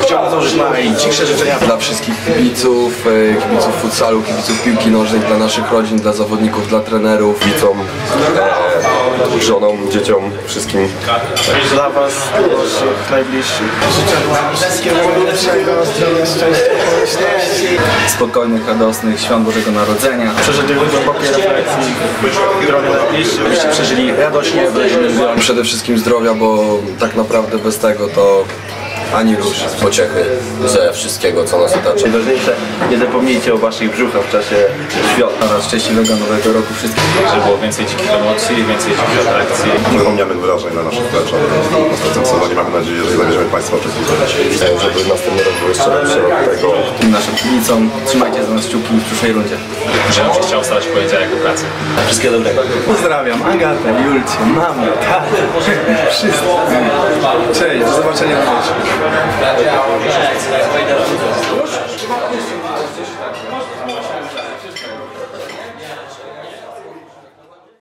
Chciałbym złożyć najcichsze życzenia Dla wszystkich kibiców, e, kibiców futsalu, kibiców piłki nożnej, dla naszych rodzin, dla zawodników, dla trenerów. Kibicom, e, żonom, dzieciom, wszystkim. dla Was, naszych najbliższych. Życzę Wam wszystkiego najlepszego, zdrowia, szczęścia, pomyślności. spokojnych, radosnych świąt Bożego Narodzenia. Przeżytych głębokiej refleksji, najbliższych. Byście przeżyli radośnie. Przede wszystkim zdrowia, bo tak naprawdę bez tego to ani rusz. Pociechy ze wszystkiego, co nas otacza. Najważniejsze, nie zapomnijcie o waszych brzuchach w czasie świąt. Oraz szczęśliwego nowego roku wszystkim. żeby było więcej dzikich emocji, więcej dzikich atrakcji. Zapomnianych wydarzeń na naszych meczach w następnym sezonie. Mamy nadzieję, że zabierzemy Państwa uczestniczyć. E, Żeby następny rok był jeszcze lepszy od tego. Tym naszym kibicom trzymajcie za nas kciuki w przyszłej rundzie. Żebym się chciał starać w poniedziałek do pracy. Wszystkiego dobrego. Pozdrawiam Agatę, Julcie, mamę, tatę, wszystkich. Cześć, do zobaczenia. Cześć.